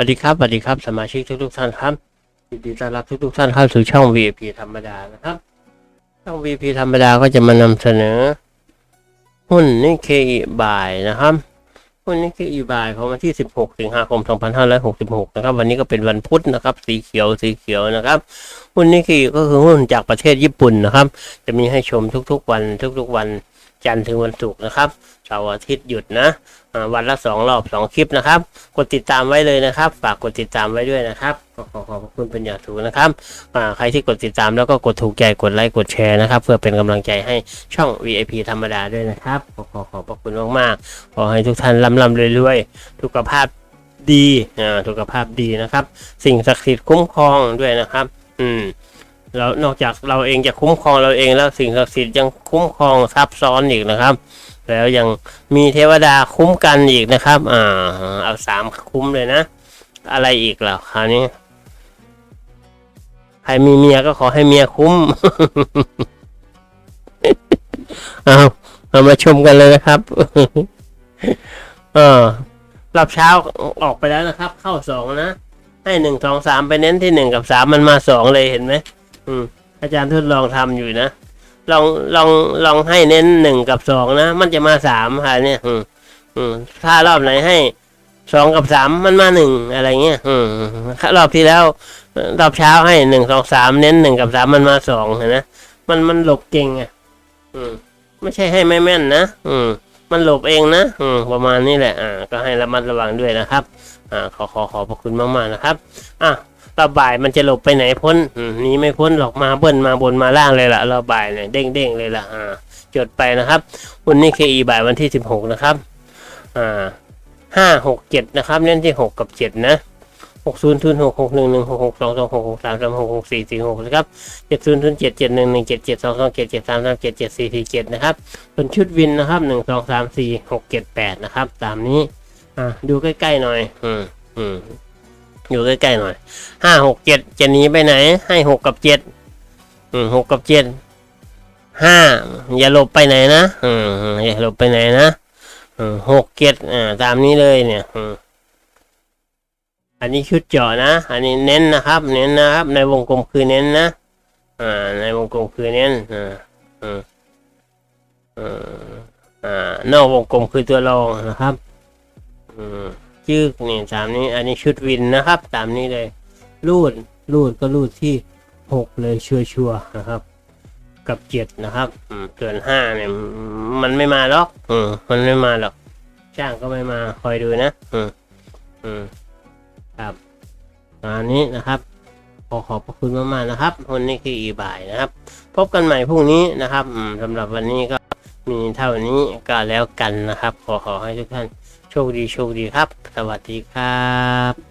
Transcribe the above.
วัสดีครับสวัสดีครับ สมาชิกทุกทุกๆท่านครับยินดีต้อนรับทุกทุกๆท่านเข้าสู่ช่อง VIP ธรรมดานะครับ ช่อง VIP ธรรมดาก็จะมานำเสนอ หุ้นนิเคอิบายนะครับ หุ้นนิเคอิบายของวันที่ 16 สิงหาคม 2566 นะครับ วันนี้ก็เป็นวันพุธนะครับ สีเขียวสีเขียวนะครับ หุ้นนิเคอิก็คือหุ้นจากประเทศญี่ปุ่นนะครับ จะมีให้ชมทุกๆวันทุกๆวัน จันทร์ถึงวันศุกร์นะครับเสาร์อาทิตย์หยุดนะวันละสองรอบสองคลิปนะครับ กดติดตามไว้เลยนะครับ ฝากกดติดตามไว้ด้วยนะครับ ขอขอบคุณเป็นอย่างสูงนะครับใครที่กดติดตามแล้วก็กดถูกใจกดไลค์กดแชร์นะครับ เพื่อเป็นกำลังใจให้ช่อง VIP ธรรมดาด้วยนะครับขอขอขอบพระคุณมากๆขอให้ทุกท่านร่ำร่ำรวยๆสุขภาพดีอ่าสุขภาพดีนะครับ สิ่งศักดิ์สิทธิ์คุ้มครองด้วยนะครับ อืม แล้วนอกจากเราเองจะคุ้มครองเราเองแล้วสิ่งศักดิ์สิทธิ์ยังคุ้มครองซับซ้อนอีกนะครับ แล้วยังมีเทวดาคุ้มกันอีกนะครับ อ่า เอาสามคุ้มเลยนะ อะไรอีกล่ะคราวนี้ใครมีเมียก็ขอให้เมียคุ้มเอาเอามาชมกันเลยนะครับเออรอบเช้าออกไปแล้วนะครับ เข้าสองนะให้หนึ่งสองสามไปเน้นที่หนึ่งกับสามมันมาสองเลยเห็นไหม อืมอาจารย์ทดลองทำอยู่นะลองลองลองให้เน้นหนึ่งกับสองนะ มันจะมาสามค่ะเนี่ยอืมอืมถ้ารอบไหนให้สองกับสามมันมาหนึ่งอะไรเงี้ยอืมรอบที่แล้ว รอบเช้าให้หนึ่งสองสามเน้นหนึ่งกับสามมันมาสองเห็นไหมมันมันหลบเก่งอะ อืม ไม่ใช่ให้ไม่แม่นนะอืม มันหลบเองนะอืม ประมาณนี้แหละ อ่า ก็ให้ระมัดระวังด้วยนะครับ อ่า ขอขอขอบพระคุณมากๆนะครับ อะ รอบบ่ายมันจะหลบไปไหนพ้นหนีไม่พ้นหรอกมาเบิ้ลมาบนมาล่างเลยล่ะรอบบ่ายเนี่ยเด้งเด้งเลยละอ่า จดไปนะครับวันนี้เคอีบ่ายวันที่สิบหกนะครับ อ่าห้าหกเจ็ดนะครับเน้นที่หกกับเจ็ดนะหกศูนย์ศูนย์หกหกหนึ่งหนึ่งหกหกสองสองหกหกสามสามหกหกสี่สี่หกนะครับเจ็ดศูนย์ศูนย์เจ็ดเจ็ดหนึ่งหนึ่งเจ็ดเจ็ดสองสองเจ็ดเจ็ดสามสามเจ็ดเจ็ดสี่สี่เจ็ดนะครับเป็นชุดวินนะครับหนึ่งสองสามสี่หกเจ็ดแปดนะครับ ตามนี้ อ่าดูใกล้ๆหน่อย อืมอืม อยู่ใกล้ๆหน่อยห้าหกเจ็ดจะหนีไปไหน ให้หกกับเจ็ดอืมหกกับเจ็ดห้าอย่าหลบไปไหนนะอืมอย่าหลบไปไหนนะอืมหกเจ็ดอ่าตามนี้เลยเนี่ยอืมอันนี้ชุดเจาะนะ อันนี้เน้นนะครับ เน้นนะครับ ในวงกลมคือเน้นนะอ่าในวงกลมคือเน้นอ่าอืมอ่านอกวงกลมคือตัวรองนะครับ อืม ชื่อนี่ตามนี้ อันนี้ชุดวินนะครับ ตามนี้เลย รูดรูดก็รูดที่หกเลยชัวชัวร์นะครับ กับเจ็ดนะครับอืมส่วนห้าเนี่ยมันไม่มาหรอกอืมมันไม่มาหรอกจ้างก็ไม่มาคอยดูนะอืมอืมครับอันนี้นะครับขอขอบพระคุณมากๆนะครับวันนี้คืออีบ่ายนะครับ พบกันใหม่พรุ่งนี้นะครับสำหรับวันนี้ก็มีเท่านี้ก็แล้วกันนะครับ ขอขอให้ทุกท่าน โชคดีโชคดีครับ สวัสดีครับ